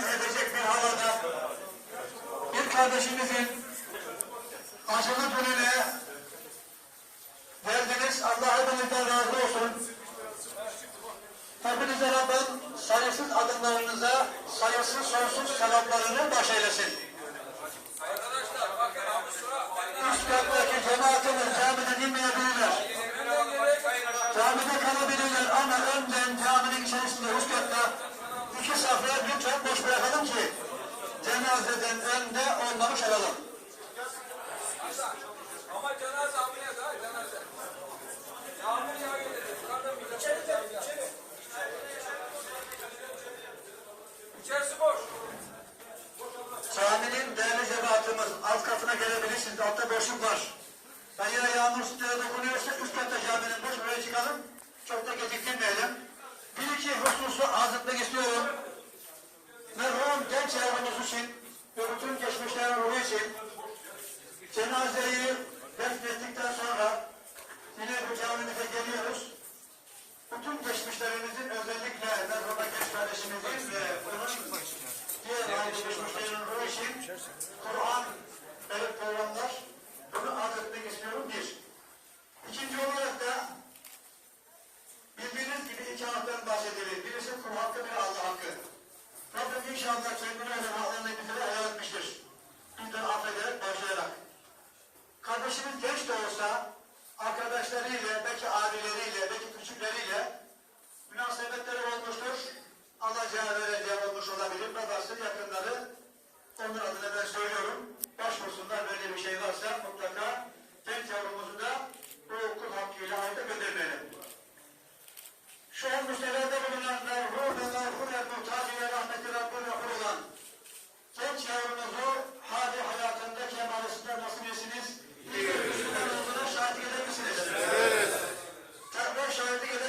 tatil edecek bir havada bir kardeşimizin acılı gününe geldiniz. Allah hepinizden razı olsun. Hepinize Rabbim sayısız adımlarınıza sayısız sonsuz sevaplarını baş eylesin. Üst kattaki cemaatimiz camide dinmeyebilirler. Camide kalabilirler ama önden caminin içerisinde üst safra lütfen boş bırakalım ki cenazeden önde olmamış olalım. Ama cenaze ameliyat ha cenaze. Yağmur yağıyor dedi. Yukarıda millet içeri içeri. İçerisi boş. Caminin değerli cemaatimiz alt katına gelebilirsiniz. Altta boşluk var. Eğer yağmur size dokunuyorsa üst katta caminin boş buraya çıkalım. Çok da geciktirmeyelim. Bir iki hususu arz etmek istiyorum. Yavrumuz için bütün geçmişlerin ruhu için cenazeyi inşallah kendine ve haklarını bizlere helal etmiştir. Affederek, bağışlayarak. Kardeşimiz genç de olsa arkadaşlarıyla, belki abileriyle, belki küçükleriyle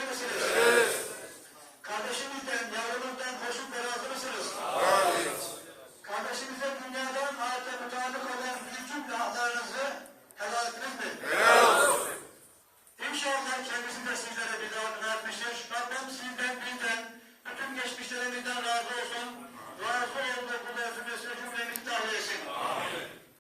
misiniz?